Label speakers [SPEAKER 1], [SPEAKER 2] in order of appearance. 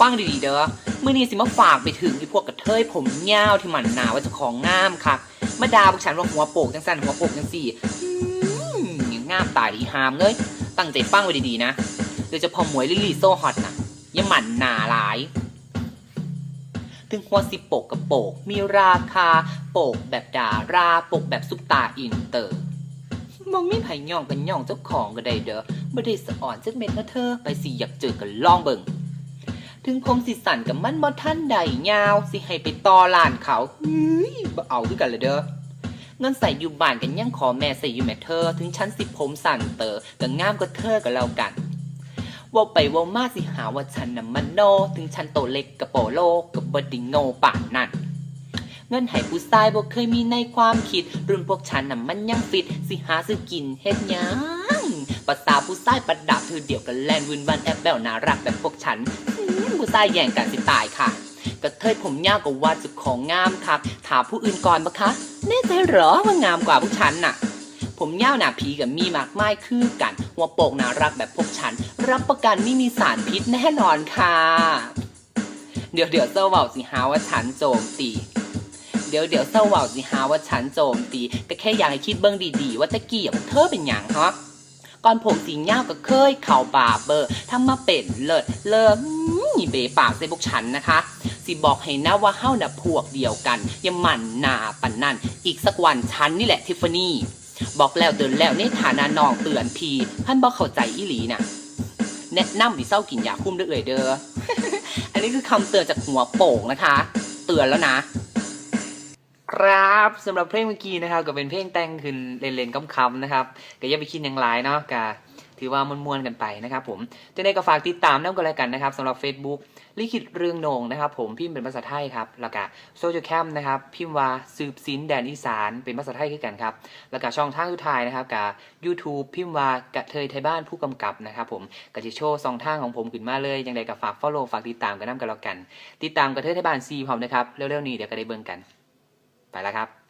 [SPEAKER 1] ฟังดีๆเด้อมื่อนี้สิมาฝากไปถึงไอ้พวกกระเทยผมยาวที่หมันหนาว่าเจะของงามค่ะมาด่าพวกฉันว่าหัวโปกจังสันหัวโปกจังสี่งามตายดีหามเลย ตั้งใจฟังไว้ดีๆนะโดยเฉพาะหมวยลิลลี่โซฮอตนะอย่าหมันหนาหลายถึงหัวสิโปกกับโปก มีราคาโปกแบบดาราโปกแบบซุปตาอินเตอร์มองมีไผ่ย่องกันย่องเจ้าของก็ได้เด้อไม่ได้สะอ่อนจักเม็ดนะเธอ ไปสิอยากเจอกันลองเบิ่ง ถึงผมสิสันกับมันบ่ท่านใดยาว สิให้ไปต่อลานเขาเฮ้ยบ่เอาคือกันเลยเด้อเงินใส่อยู่บ้านกันยังขอแม่ใส่อยู่แม่เธอ ถึงฉันสิผมสั่นเตอก็งามก็เธอก็แล้วกันว่าไปว่ามาสิหาว่าฉันน่ะมันโน ถึงฉันโตเล็กกับโปโลกับบดิโง่ป่านนั่นเงินให้ผู้ชายบ่เคยมีในความคิด รุ่นพวกฉันน่ะมันยังฟิต สิหาซื้อกินเฮ็ดยังภาษาผู้ชายประดับเธอเดียวกันแลนวินวันแอบแบวน่ารักแบบพวกฉัน ผู้ชายแย่งกันสิตายค่ะกระเทยผมยาวกว่าเจะของงามครับถามผู้อื่นก่อนปะคะแน่ใจเหรอว่างามกว่าพวกฉันน่ะ ผมยาวหนาผีกับมีมากไม้คือกัน หัวโปกน่ารักแบบพวกฉัน รับประกันไม่มีสารพิษแน่นอนค่ะ เดี๋ยวเดี๋ยวเจ้าเว่าสิหาว่าฉันโจมตีเดี๋ยวเดี๋ยวเจ้าเว่าสิหาว่าฉันโจมตีก็แค่อยากให้คิดเบื้องดีๆ ว่าตะกี้ของเธอเป็นอย่างฮะ ก่อนผมสีเงาก็เคยเข่าบาเบอร์ทำมาเป็นเลิศเลิศนี่เบปากใส่พวกฉันนะคะ สิบอกให้นะว่าเฮ้าน่ะพวกเดียวกัน อย่าหมันหนาปันนั่น อีกสักวันฉันนี่แหละทิฟฟานี่บอกแล้วเดินแล้วในฐานะน้องเตือนพีท่านบอกเข้าใจอีหลีน่ะแนะนำวิเศร้ากินยาคุ้มเด้อเอ่ยเด้อ อันนี้คือคำเตือนจากหัวโป่งนะคะ เตือนแล้วนะ ครับสำหรับเพลงเมื่อกี้นะครับก็เป็นเพลงแต่งขึ้นเล่นๆคำๆนะครับก็อย่าไปคิดอย่างไรเนาะก็ถือว่ามันมวนๆกันไปนะครับผมจะได้ก็ฝากติดตามน้ำกันแล้วกันนะครับสำหรับ Facebook ลิขิตเรื่องโหนงนะครับ ผมพิมพ์เป็นภาษาไทยครับแล้วก็โซเชียลแคมนะครับพิมพ์ว่าสืบสินแดนอีสานเป็นภาษาไทยคือกันครับแล้วก็ช่องทางสุดท้ายนะครับกับ YouTube พิมพ์ว่ากระเทยไทยบ้านผู้กำกับนะครับผมก็จะโชว์สองทางของผมขึ้นมาเลยยังไงก็ฝาก follow ฝากติดตามกันน้ำกันแล้วกัน ติดตามกระเทยไทยบ้านซีพร้อมนะครับเร็วๆนี้เดี๋ยวก็ได้เบิ่งกัน ไปแล้วครับ